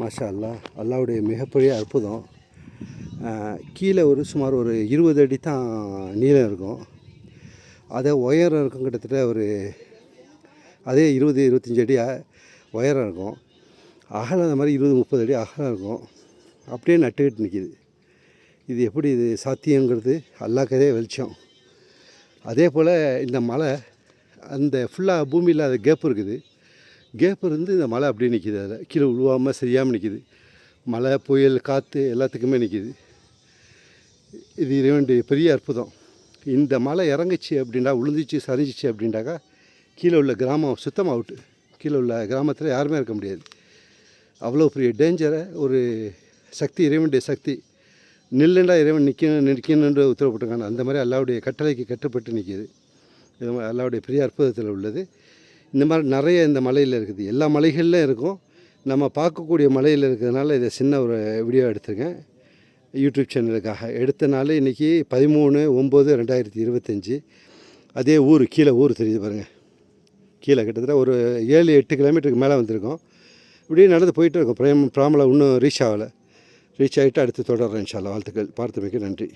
மாஷா அல்லா அல்லாவுடைய மிகப்பெரிய அற்புதம். கீழே ஒரு சுமார் ஒரு இருபது அடி தான் நீளம் இருக்கும். அதே உயரம் இருக்கும் கிட்டத்தட்ட ஒரு அதே இருபது இருபத்தஞ்சி அடி உயரம் இருக்கும். அகலம் அந்த மாதிரி இருபது முப்பது அடி அகலம் இருக்கும். அப்படியே நட்டுக்கிட்டு நிற்கிது இது எப்படி இது சாத்தியங்கிறது அல்லாக்கதே வெளிச்சம். அதே போல் இந்த மலை அந்த ஃபுல்லாக பூமியில் அது கேப் இருக்குது. கேப் இருந்து இந்த மழை அப்படியே நிற்கிது அதில் கீழே உழுவாமல் சரியாமல் நிற்கிது மழை புயல் காற்று எல்லாத்துக்குமே நிற்கிது இது இறைவனுடைய பெரிய அற்புதம். இந்த மலை இறங்குச்சு அப்படின்னா உழுந்துச்சு சரிஞ்சிச்சு அப்படின்னாக்கா கீழே உள்ள கிராமம் சுத்தமாக அவுட்டு கீழே உள்ள கிராமத்தில் யாருமே இருக்க முடியாது. அவ்வளோ பெரிய டேஞ்சரை ஒரு சக்தி இறைவனுடைய சக்தி. நில்லுண்டா இறைவன் நிற்கணும் நிற்கணுன்ற உத்தரவு அந்த மாதிரி அல்லாவுடைய கட்டளைக்கு கட்டுப்பட்டு நிற்கிது இது அல்லாவுடைய பெரிய அற்புதத்தில் உள்ளது. இந்த மாதிரி நிறைய இந்த மலையில் இருக்குது. எல்லா மலைகளிலும் இருக்கும். நம்ம பார்க்கக்கூடிய மலையில் இருக்கிறதுனால இதை சின்ன ஒரு வீடியோ எடுத்திருக்கேன். யூடியூப் சேனலுக்காக எடுத்தனால இன்றைக்கி பதிமூணு ஒம்பது ரெண்டாயிரத்தி இருபத்தஞ்சி. அதே ஊர் கீழே ஊர் தெரியுது பாருங்கள் கீழே கிட்டத்தட்ட ஒரு ஏழு எட்டு கிலோமீட்டருக்கு மேலே வந்திருக்கோம். இப்படியே நடந்து போயிட்டு இருக்கோம். பிரேம் பிராமலை இன்னும் ரீச் ஆகலை. ரீச் ஆகிட்டு அடுத்து தொடர்றேன் இன்ஷால்லா வாழ்த்துக்கள். பார்த்தமைக்கு நன்றி.